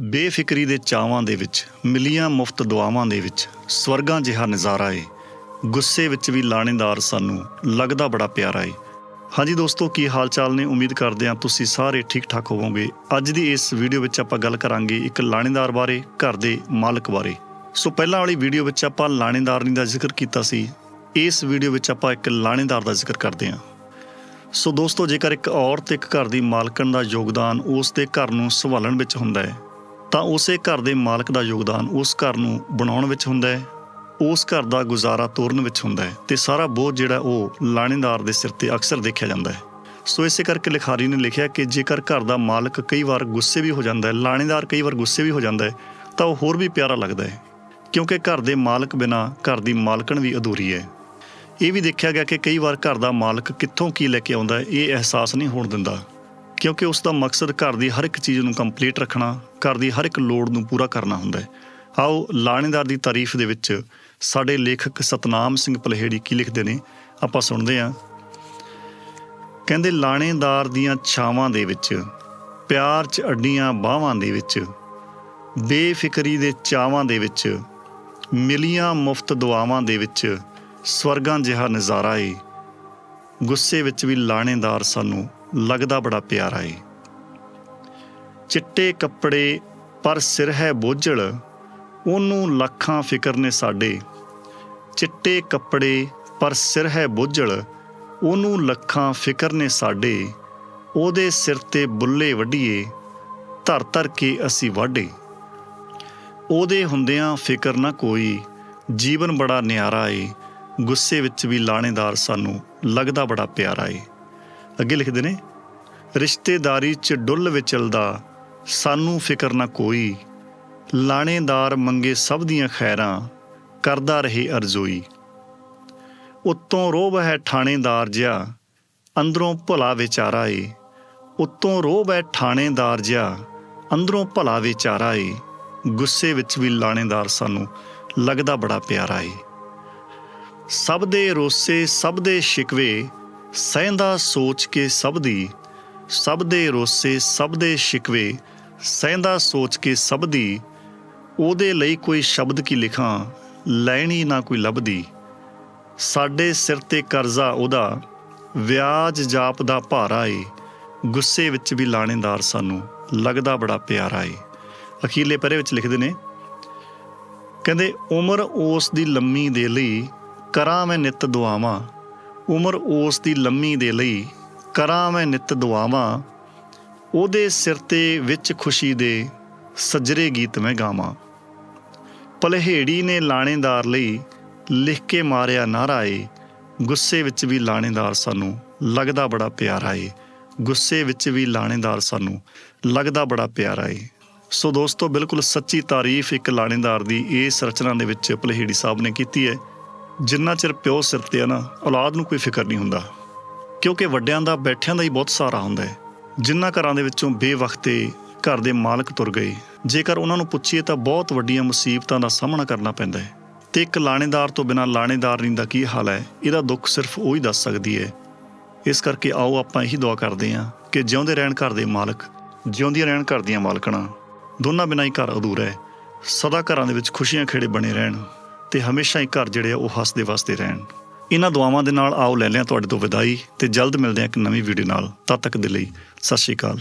ਬੇਫਿਕਰੀ ਦੇ ਚਾਵਾਂ ਦੇ ਵਿੱਚ, ਮਿਲੀਆਂ ਮੁਫਤ ਦੁਆਵਾਂ ਦੇ ਵਿੱਚ ਸਵਰਗਾਂ ਜਿਹਾ ਨਜ਼ਾਰਾ ਏ। ਗੁੱਸੇ ਵਿੱਚ ਵੀ ਲਾਣੇਦਾਰ ਸਾਨੂੰ ਲੱਗਦਾ ਬੜਾ ਪਿਆਰਾ ਏ। ਹਾਂਜੀ ਦੋਸਤੋ, ਕੀ ਹਾਲ ਚਾਲ ਨੇ? ਉਮੀਦ ਕਰਦੇ ਹਾਂ ਤੁਸੀਂ ਸਾਰੇ ਠੀਕ ਠਾਕ ਹੋਵੋਗੇ। ਅੱਜ ਦੀ ਇਸ ਵੀਡੀਓ ਵਿੱਚ ਆਪਾਂ ਗੱਲ ਕਰਾਂਗੇ ਇੱਕ ਲਾਣੇਦਾਰ ਬਾਰੇ, ਘਰ ਦੇ ਮਾਲਕ ਬਾਰੇ। ਸੋ ਪਹਿਲਾਂ ਵਾਲੀ ਵੀਡੀਓ ਵਿੱਚ ਆਪਾਂ ਲਾਣੇਦਾਰਨੀ ਦਾ ਜ਼ਿਕਰ ਕੀਤਾ ਸੀ। ਇਸ ਵੀਡੀਓ ਵਿੱਚ ਆਪਾਂ ਇੱਕ ਲਾਣੇਦਾਰ ਦਾ ਜ਼ਿਕਰ ਕਰਦੇ ਹਾਂ। ਸੋ ਦੋਸਤੋ, ਜੇਕਰ ਇੱਕ ਔਰਤ ਇੱਕ ਘਰ ਦੀ ਮਾਲਕਣ ਦਾ ਯੋਗਦਾਨ ਉਸ ਦੇ ਘਰ ਨੂੰ ਸੰਭਾਲਣ ਵਿੱਚ ਹੁੰਦਾ ਹੈ ਤਾਂ ਉਸੇ ਘਰ ਦੇ ਮਾਲਕ ਦਾ ਯੋਗਦਾਨ ਉਸ ਘਰ ਨੂੰ ਬਣਾਉਣ ਵਿੱਚ ਹੁੰਦਾ ਹੈ, ਉਸ ਘਰ ਦਾ ਗੁਜ਼ਾਰਾ ਤੋਰਨ ਵਿੱਚ ਹੁੰਦਾ ਹੈ ਤੇ ਸਾਰਾ ਬੋਝ ਜਿਹੜਾ ਉਹ ਲਾਣੇਦਾਰ ਦੇ ਸਿਰ ਤੇ ਅਕਸਰ ਦੇਖਿਆ ਜਾਂਦਾ ਹੈ। ਸੋ ਇਸੇ ਕਰਕੇ ਲਿਖਾਰੀ ਨੇ ਲਿਖਿਆ ਕਿ ਜੇਕਰ ਘਰ ਦਾ ਮਾਲਕ ਕਈ ਵਾਰ ਗੁੱਸੇ ਵੀ ਹੋ ਜਾਂਦਾ ਹੈ, ਲਾਣੇਦਾਰ ਕਈ ਵਾਰ ਗੁੱਸੇ ਵੀ ਹੋ ਜਾਂਦਾ ਹੈ, ਤਾਂ ਉਹ ਹੋਰ ਵੀ ਪਿਆਰਾ ਲੱਗਦਾ ਹੈ, ਕਿਉਂਕਿ ਘਰ ਦੇ ਮਾਲਕ ਬਿਨਾ ਘਰ ਦੀ ਮਾਲਕਣ ਵੀ ਅਧੂਰੀ ਹੈ। ਇਹ ਵੀ ਦੇਖਿਆ ਗਿਆ ਕਿ ਕਈ ਵਾਰ ਘਰ ਦਾ ਮਾਲਕ ਕਿੱਥੋਂ ਕੀ ਲੈ ਕੇ ਆਉਂਦਾ ਇਹ ਅਹਿਸਾਸ ਨਹੀਂ ਹੋਣ ਦਿੰਦਾ। ਕਿਉਂਕਿ ਉਸ ਦਾ ਮਕਸਦ ਘਰ ਦੀ ਹਰ ਇੱਕ ਚੀਜ਼ ਨੂੰ ਕੰਪਲੀਟ ਰੱਖਣਾ, ਘਰ ਦੀ ਹਰ ਇੱਕ ਲੋੜ ਨੂੰ ਪੂਰਾ ਕਰਨਾ ਹੁੰਦਾ ਹੈ। ਆਓ ਲਾਣੇਦਾਰ ਦੀ ਤਾਰੀਫ ਦੇ ਵਿੱਚ ਸਾਡੇ ਲੇਖਕ ਸਤਨਾਮ ਸਿੰਘ ਪਲਹੇੜੀ ਕੀ ਲਿਖਦੇ ਨੇ, ਆਪਾਂ ਸੁਣਦੇ ਹਾਂ। ਕਹਿੰਦੇ, ਲਾਣੇਦਾਰ ਦੀਆਂ ਛਾਵਾਂ ਦੇ ਵਿੱਚ, ਪਿਆਰ 'ਚ ਅੱਡੀਆਂ ਬਾਹਾਂ ਦੇ ਵਿੱਚ, ਬੇਫਿਕਰੀ ਦੇ ਚਾਵਾਂ ਦੇ ਵਿੱਚ, ਮਿਲੀਆਂ ਮੁਫਤ ਦੁਆਵਾਂ ਦੇ ਵਿੱਚ ਸਵਰਗਾਂ ਜਿਹਾ ਨਜ਼ਾਰਾ ਏ। ਗੁੱਸੇ ਵਿੱਚ ਵੀ ਲਾਣੇਦਾਰ ਸਾਨੂੰ ਲੱਗਦਾ ਬੜਾ ਪਿਆਰਾ ਏ। ਚਿੱਟੇ ਕੱਪੜੇ ਪਰ ਸਿਰ ਹੈ ਬੋਝਲ, ਉਹਨੂੰ ਲੱਖਾਂ ਫਿਕਰ ਨੇ ਸਾਡੇ। ਚਿੱਟੇ ਕੱਪੜੇ ਪਰ ਸਿਰ ਹੈ ਬੋਝਲ, ਉਹਨੂੰ ਲੱਖਾਂ ਫਿਕਰ ਨੇ ਸਾਡੇ। ਉਹਦੇ ਸਿਰ ਤੇ ਬੁੱਲੇ ਵੱਢੀਏ, ਧਰ ਧਰ ਕੇ ਅਸੀਂ ਵਾਢੇ। ਉਹਦੇ ਹੁੰਦਿਆਂ ਫਿਕਰ ਨਾ ਕੋਈ, ਜੀਵਨ ਬੜਾ ਨਿਆਰਾ ਏ। ਗੁੱਸੇ ਵਿੱਚ ਵੀ ਲਾਣੇਦਾਰ ਸਾਨੂੰ, ਲੱਗਦਾ ਬੜਾ ਪਿਆਰਾ ਏ। ਅੱਗੇ ਲਿਖਦੇ ਨੇ, ਰਿਸ਼ਤੇਦਾਰੀ 'ਚ ਡੁੱਲ ਵਿਚਲਦਾ, ਸਾਨੂੰ ਫਿਕਰ ਨਾ ਕੋਈ। ਲਾਣੇਦਾਰ ਮੰਗੇ ਸਭ ਦੀਆਂ ਖੈਰਾਂ, ਕਰਦਾ ਰਹੇ ਅਰਜ਼ੋਈ। ਉੱਤੋਂ ਰੋਬ ਹੈ ਥਾਣੇਦਾਰ ਜਿਆ, ਅੰਦਰੋਂ ਭਲਾ ਵਿਚਾਰਾ ਏ ਉੱਤੋਂ ਰੋਬ ਹੈ ਥਾਣੇਦਾਰ ਜਿਆ, ਅੰਦਰੋਂ ਭਲਾ ਵਿਚਾਰਾ ਏ ਗੁੱਸੇ ਵਿੱਚ ਵੀ ਲਾਣੇਦਾਰ ਸਾਨੂੰ ਲੱਗਦਾ ਬੜਾ ਪਿਆਰਾ ਏ। ਸਭ ਦੇ ਰੋਸੇ, ਸਭ ਦੇ ਸ਼ਿਕਵੇ ਸਹਿੰਦਾ ਸੋਚ ਕੇ ਸਭ ਦੀ, ਸਭ ਦੇ ਰੋਸੇ ਸਭ ਦੇ ਸ਼ਿਕਵੇ, ਸਹਿੰਦਾ ਸੋਚ ਕੇ ਸਭ ਦੀ, ਉਹਦੇ ਲਈ ਕੋਈ ਸ਼ਬਦ ਕੀ ਲਿਖਾਂ, ਲੈਣੀ ਨਾ ਕੋਈ ਲੱਭਦੀ। ਸਾਡੇ ਸਿਰ ਤੇ ਕਰਜ਼ਾ ਉਹਦਾ, ਵਿਆਜ ਜਾਪ ਦਾ ਭਾਰਾ ਏ ਗੁੱਸੇ ਵਿੱਚ ਵੀ ਲਾਣੇਦਾਰ ਸਾਨੂੰ, ਲੱਗਦਾ ਬੜਾ ਪਿਆਰਾ ਏ ਅਖੀਲੇ ਪਰੇ ਵਿੱਚ ਲਿਖਦੇ ਨੇ, ਕਹਿੰਦੇ, ਉਮਰ ਉਸ ਦੀ ਲੰਮੀ ਦੇ ਲਈ, ਕਰਾਂ ਮੈਂ ਨਿਤ ਦੁਆਵਾਂ ਉਮਰ ਉਸ ਦੀ ਲੰਮੀ ਦੇ ਲਈ ਕਰਾਂ ਮੈਂ ਨਿਤ ਦੁਆਵਾਂ, ਉਹਦੇ ਸਿਰ ਤੇ ਵਿੱਚ ਖੁਸ਼ੀ ਦੇ ਸਜਰੇ ਗੀਤ ਮੈਂ ਗਾਵਾਂ। ਪਲਹੇੜੀ ਨੇ ਲਾਣੇਦਾਰ ਲਈ ਲਿਖ ਕੇ ਮਾਰਿਆ ਨਾਰਾ ਏ, ਗੁੱਸੇ ਵਿੱਚ ਵੀ ਲਾਣੇਦਾਰ ਸਾਨੂੰ ਲੱਗਦਾ ਬੜਾ ਪਿਆਰਾ ਏ, ਗੁੱਸੇ ਵਿੱਚ ਵੀ ਲਾਣੇਦਾਰ ਸਾਨੂੰ ਲੱਗਦਾ ਬੜਾ ਪਿਆਰਾ ਏ। ਸੋ ਦੋਸਤੋ, ਬਿਲਕੁਲ ਸੱਚੀ ਤਾਰੀਫ ਇੱਕ ਲਾਣੇਦਾਰ ਦੀ ਇਸ ਰਚਨਾ ਦੇ ਵਿੱਚ ਪਲਹੇੜੀ ਸਾਹਿਬ ਨੇ ਕੀਤੀ ਹੈ। ਜਿੰਨਾ ਚਿਰ ਪਿਓ ਸਿਰ ਤੇ ਆ ਨਾ, ਔਲਾਦ ਨੂੰ ਕੋਈ ਫਿਕਰ ਨਹੀਂ ਹੁੰਦਾ। ਕਿਉਂਕਿ ਵੱਡਿਆਂ ਦਾ, ਬੈਠਿਆਂ ਦਾ ਹੀ ਬਹੁਤ ਸਹਾਰਾ ਹੁੰਦਾ ਹੈ। ਜਿਨ੍ਹਾਂ ਘਰਾਂ ਦੇ ਵਿੱਚੋਂ ਬੇਵਕਤੇ ਘਰ ਦੇ ਮਾਲਕ ਤੁਰ ਗਏ, ਜੇਕਰ ਉਹਨਾਂ ਨੂੰ ਪੁੱਛੀਏ ਤਾਂ ਬਹੁਤ ਵੱਡੀਆਂ ਮੁਸੀਬਤਾਂ ਦਾ ਸਾਹਮਣਾ ਕਰਨਾ ਪੈਂਦਾ ਹੈ। ਤੇ ਇੱਕ ਲਾਣੇਦਾਰ ਤੋਂ ਬਿਨਾਂ ਲਾਣੇਦਾਰਨੀ ਦਾ ਕੀ ਹਾਲ ਹੈ? ਇਹਦਾ ਦੁੱਖ ਸਿਰਫ ਉਹ ਹੀ ਦੱਸ ਸਕਦੀ ਹੈ। ਇਸ ਕਰਕੇ ਆਓ ਆਪਾਂ ਇਹੀ ਦੁਆ ਕਰਦੇ ਹਾਂ ਕਿ ਜਿਉਂਦੇ ਰਹਿਣ ਘਰ ਦੇ ਮਾਲਕ, ਜਿਉਂਦੀਆਂ ਰਹਿਣ ਘਰ ਦੀਆਂ ਮਾਲਕਣਾ, ਦੋਨਾਂ ਬਿਨਾਂ ਹੀ ਘਰ ਅਧੂਰਾ ਹੈ। ਸਦਾ ਘਰਾਂ ਦੇ ਵਿੱਚ ਖੁਸ਼ੀਆਂ ਖੇੜੇ ਬਣੇ ਰਹਿਣ। ਤੇ ਹਮੇਸ਼ਾ ਹੀ ਘਰ ਜਿਹੜੇ ਆ, ਉਹ ਹੱਸਦੇ ਵਸਦੇ ਰਹਿਣ। ਇਹਨਾਂ ਦੁਆਵਾਂ ਦੇ ਨਾਲ ਆਓ ਲੈ ਲਿਆ ਤੁਹਾਡੇ ਤੋਂ ਵਿਦਾਈ ਤੇ ਜਲਦ ਮਿਲਦੇ ਹਾਂ ਇੱਕ ਨਵੀਂ ਵੀਡੀਓ ਨਾਲ। ਤਦ ਤੱਕ ਦੇ ਲਈ, ਸਤਿ ਸ਼੍ਰੀ ਅਕਾਲ।